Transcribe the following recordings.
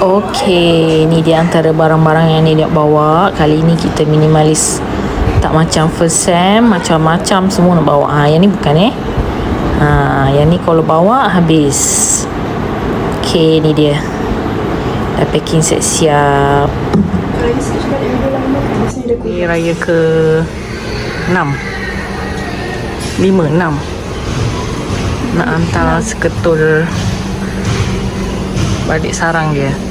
Okey, ni dia antara barang-barang yang Nenek bawa. Kali ni kita minimalis. Tak macam first sem, macam-macam semua nak bawa. Ha, yang ni bukan eh. Ha, yang ni kalau bawa habis. Okey, ni dia. Dah packing siap-siap. Ni raya ke 6. 5, 6. Nak hantar seketul balik sarang dia.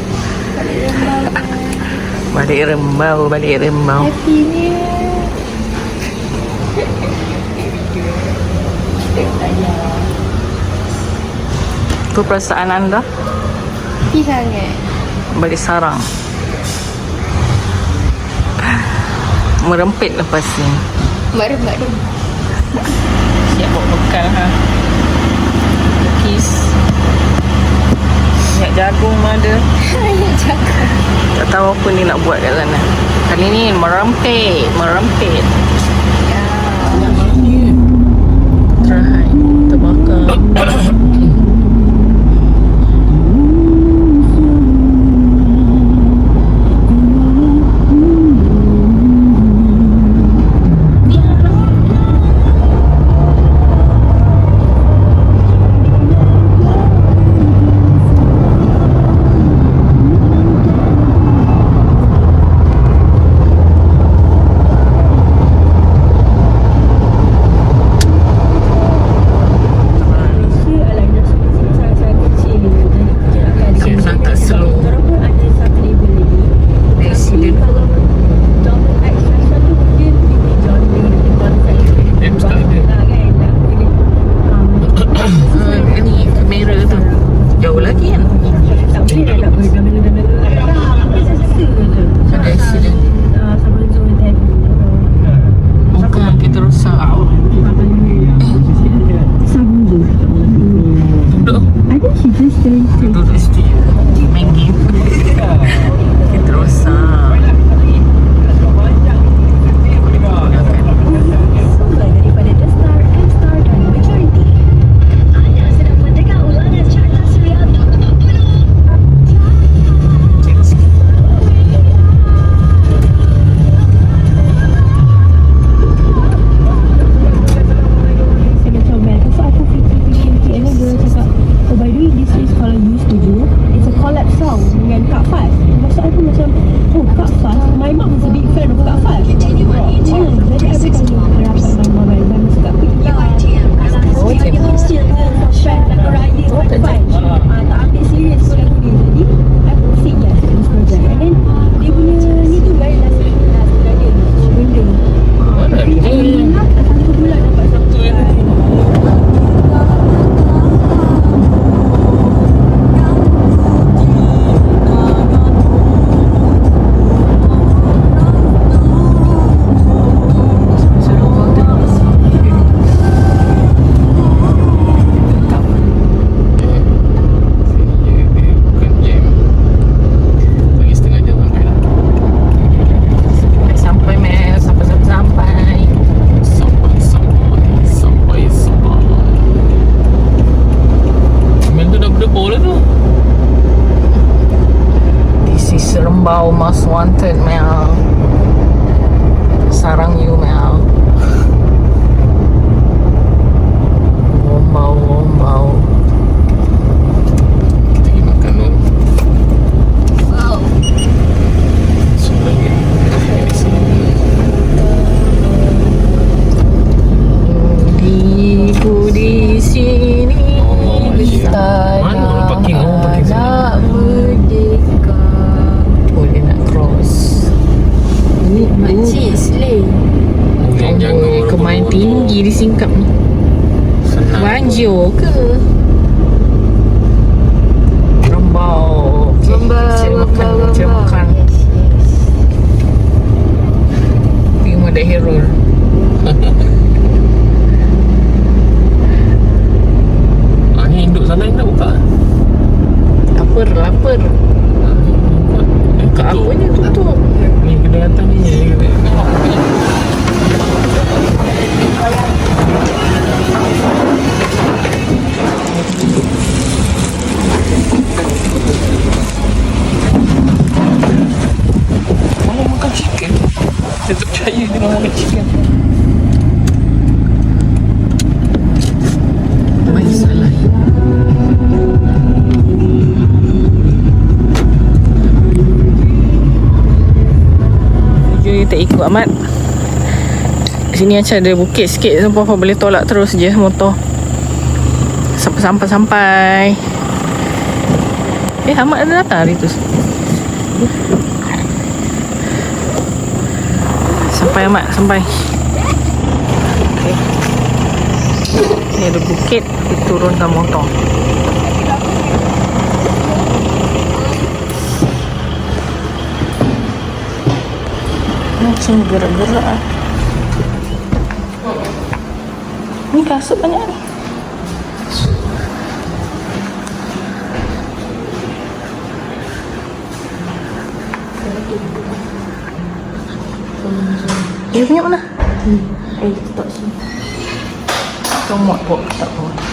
Balik rembau, balik rembau. Happy ni. Apa perasaan anda Happy sangat. balik sarang? Merempit lepas ni. Dia. Siap bawa bekal ha. Cookies. Minyak jagung ada. Tak tahu apa ni nak buat kat sana. Kali ni merempit, merempit. Try. Terbakar. wanted, man. Tinggi disingkap ni. Banjo ke? Rembau. Okay. Rembau, Saya makan, rembau, saya rembau. makan. Tengok ada hero. Ah, ni induk sana dah buka. Lapar, lapar. Muka chicken. Mai salah. Tujuh tak ikut amat. Sini macam ada bukit sikit Sampai apa boleh tolak terus je motor Sampai-sampai-sampai Eh Ahmad ada datang hari tu Sampai Ahmad Sampai okay. Ni ada bukit Kita turunkan motor Macam gerak-gerak ah. Ni kasut banyak ni. Dia punya mana? Hmm. Eh, tak sini. Kau muat pun tak pun.